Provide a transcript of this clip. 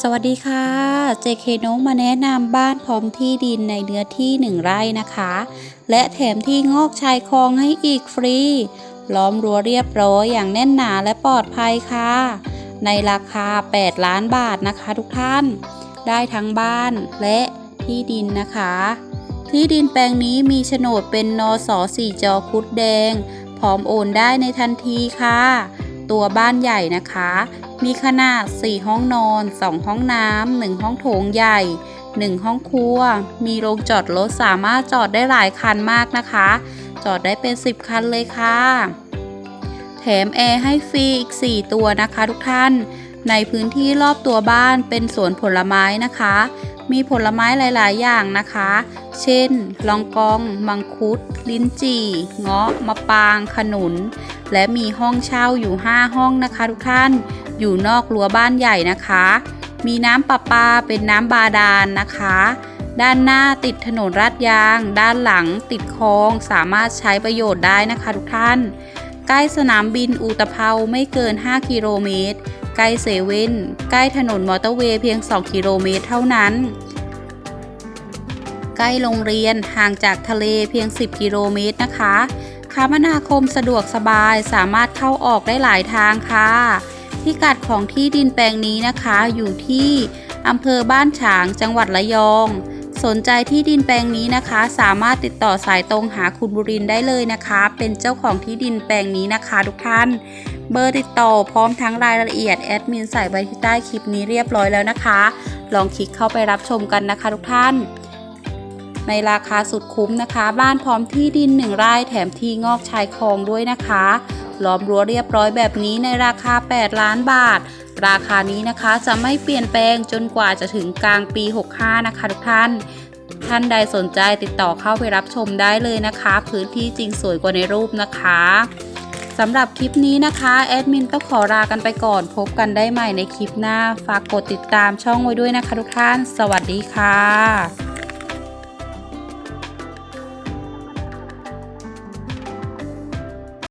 สวัสดีค่ะ JK น้องมาแนะนำบ้านพร้อมที่ดินในเนื้อที่ 1 ไร่นะคะ และแถมที่งอกชายคลองให้อีกฟรี ล้อมรั้วเรียบร้อยอย่างแน่นหนาและปลอดภัยค่ะ ในราคา 8 ล้านบาทนะคะทุกท่าน ได้ทั้งบ้านและที่ดินนะคะ ที่ดินแปลงนี้มีโฉนดเป็นนสสี่จอคุดแดง พร้อมโอนได้ในทันทีค่ะ ตัวบ้านใหญ่นะคะ มีขนาด 4 ห้องนอน 2 ห้องน้ำ 1 ห้องโถงใหญ่ 1 ห้องครัว มีโรงจอดรถสามารถจอดได้หลายคันมากนะคะ จอดได้เป็น 10 คันเลยค่ะ แถมแอร์ให้ฟรีอีก 4 ตัวนะคะทุกท่าน ในพื้นที่รอบตัวบ้านเป็นสวนผลไม้นะคะ มีผลไม้หลาย ๆ อย่างนะคะ เช่น ลองกอง มังคุด ลิ้นจี่ เงาะ มะปาง ขนุน และมีห้องเช่าอยู่ 5 ห้องนะคะทุกท่าน อยู่นอกรั้วบ้านใหญ่นะคะ มีน้ำประปาเป็นน้ำบาดาลนนะคะ ด้านหน้าติดถนนลาดยาง ด้านหลังติดคลองสามารถใช้ประโยชน์ได้นะคะทุกท่าน ใกล้สนามบินอุตภเปาไม่เกิน 5 กิโลเมตร ใกล้เซเว่น ใกล้ถนนมอเตอร์เวย์เพียง 2 กิโลเมตรเท่านั้นใกล้โรงเรียนห่างจากทะเลเพียง 10 กิโลเมตรนะคะ คมนาคมสะดวกสบายสามารถเข้าออกได้หลายทางค่ะ พิกัดของที่ดินแปลงนี้นะคะอยู่ที่อำเภอบ้านฉางจังหวัดระยอง สนใจที่ดินแปลงนี้นะคะ สามารถติดต่อสายตรงหาคุณบุรินได้เลยนะคะ เป็นเจ้าของที่ดินแปลงนี้นะคะ ทุกท่าน เบอร์ติดต่อพร้อมทั้งรายละเอียดแอดมินใส่ไว้ที่ใต้คลิปนี้เรียบร้อยแล้วนะคะ ลองคลิกเข้าไปรับชมกันนะคะ ทุกท่าน ในราคาสุดคุ้มนะคะ บ้านพร้อมที่ดิน1ไร่แถมที่งอกชายคลองด้วยนะคะล้อมรั้วเรียบร้อยแบบนี้ในราคา 8 ล้านบาท ราคานี้นะคะจะไม่เปลี่ยนแปลงจนกว่าจะถึงกลางปี 65 นะคะทุกท่าน ท่านใดสนใจติดต่อเข้าไปรับชมได้เลยนะคะ พื้นที่จริงสวยกว่าในรูปนะคะสำหรับคลิปนี้นะคะแอดมินต้องขอลากันไปก่อนพบกันได้ใหม่ในคลิปหน้า ฝากกดติดตามช่องไว้ด้วยนะคะทุกท่าน สวัสดีค่ะ